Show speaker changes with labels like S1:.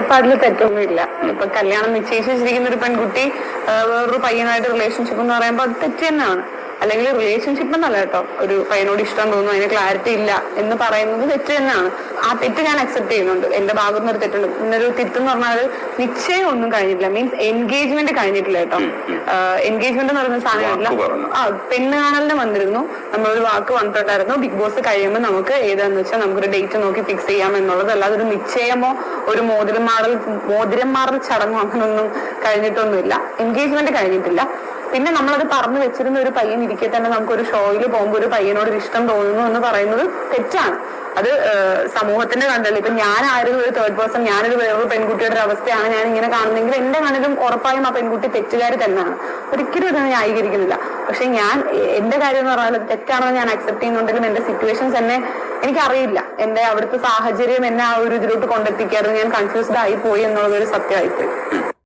S1: കാഴ്ചപ്പാടിൽ തെറ്റൊന്നുമില്ല. ഇപ്പൊ കല്യാണം നിശ്ചയിച്ചിരിക്കുന്ന ഒരു പെൺകുട്ടി വേറൊരു പയ്യനായിട്ട് റിലേഷൻഷിപ്പ് എന്ന് പറയുമ്പോൾ അത് തെറ്റ് തന്നെയാണ്. അല്ലെങ്കിൽ റിലേഷൻഷിപ്പ് എന്നല്ല കേട്ടോ. ഒരു പയ്യനോട് ഇഷ്ടം തോന്നുന്നു അതിന് ക്ലാരിറ്റി ഇല്ല എന്ന് പറയുന്നത് തെറ്റ് തന്നെയാണ്. ആ തെറ്റ് ഞാൻ അക്സെപ്റ്റ് ചെയ്യുന്നുണ്ട്. എന്റെ ഭാഗത്ത് നിന്ന് ഒരു തെറ്റുണ്ട്. ഇന്നൊരു തെറ്റെന്ന് പറഞ്ഞാൽ നിശ്ചയം ഒന്നും കഴിഞ്ഞിട്ടില്ല. മീൻസ് എൻഗേജ്മെന്റ് കഴിഞ്ഞിട്ടില്ല കേട്ടോ. എൻഗേജ്മെന്റ് എന്ന് പറയുന്ന സാധനമില്ല ആ പെണ്ണ് കാണലിന് വന്നിരുന്നു. നമ്മളൊരു വാക്ക് വന്നിട്ടുണ്ടായിരുന്നു. ബിഗ് ബോസ് കഴിയുമ്പോൾ നമുക്ക് ഏതാന്ന് വെച്ചാൽ നമുക്കൊരു ഡേറ്റ് നോക്കി ഫിക്സ് ചെയ്യാം എന്നുള്ളത് അല്ലാതെ ഒരു നിശ്ചയമോ ഒരു മോതിരം മാറൽ മോതിരം മാറൽ ചടങ്ങോ അങ്ങനൊന്നും കഴിഞ്ഞിട്ടൊന്നുമില്ല. എൻഗേജ്മെന്റ് കഴിഞ്ഞിട്ടില്ല. പിന്നെ നമ്മളത് പറഞ്ഞു വെച്ചിരുന്ന ഒരു പയ്യൻ ഇരിക്കെ തന്നെ നമുക്ക് ഒരു ഷോയിൽ പോകുമ്പോൾ ഒരു പയ്യനോട് ഒരു ഇഷ്ടം തോന്നുന്നു എന്ന് പറയുന്നത് തെറ്റാണ്. അത് സമൂഹത്തിന്റെ കണ്ടല്ലോ? ഇപ്പൊ ഞാനായിരുന്നു ഒരു തേർഡ് പേഴ്സൺ ഞാനൊരു വേറൊരു പെൺകുട്ടിയുടെ ഒരു അവസ്ഥയാണ് ഞാൻ ഇങ്ങനെ കാണുന്നെങ്കിൽ എന്റെ കണ്ണിലും ഉറപ്പായും ആ പെൺകുട്ടി തെറ്റുകാരി തന്നെയാണ്. ഒരിക്കലും ഇത് ന്യായീകരിക്കുന്നില്ല. പക്ഷെ ഞാൻ എന്റെ കാര്യം എന്ന് പറഞ്ഞാൽ തെറ്റാണോ തെറ്റാണെന്ന് ഞാൻ അക്സെപ്റ്റ് ചെയ്യുന്നുണ്ടെങ്കിലും എന്റെ സിറ്റുവേഷൻസ് എന്നെ എനിക്കറിയില്ല. എന്റെ അവിടുത്തെ സാഹചര്യം എന്നെ ആ ഒരു ഇതിലോട്ട് കൊണ്ടെത്തിക്കാറ് ഞാൻ കൺഫ്യൂസ്ഡ് ആയി പോയി എന്നുള്ളത് ഒരു സത്യമായിപ്പോയി.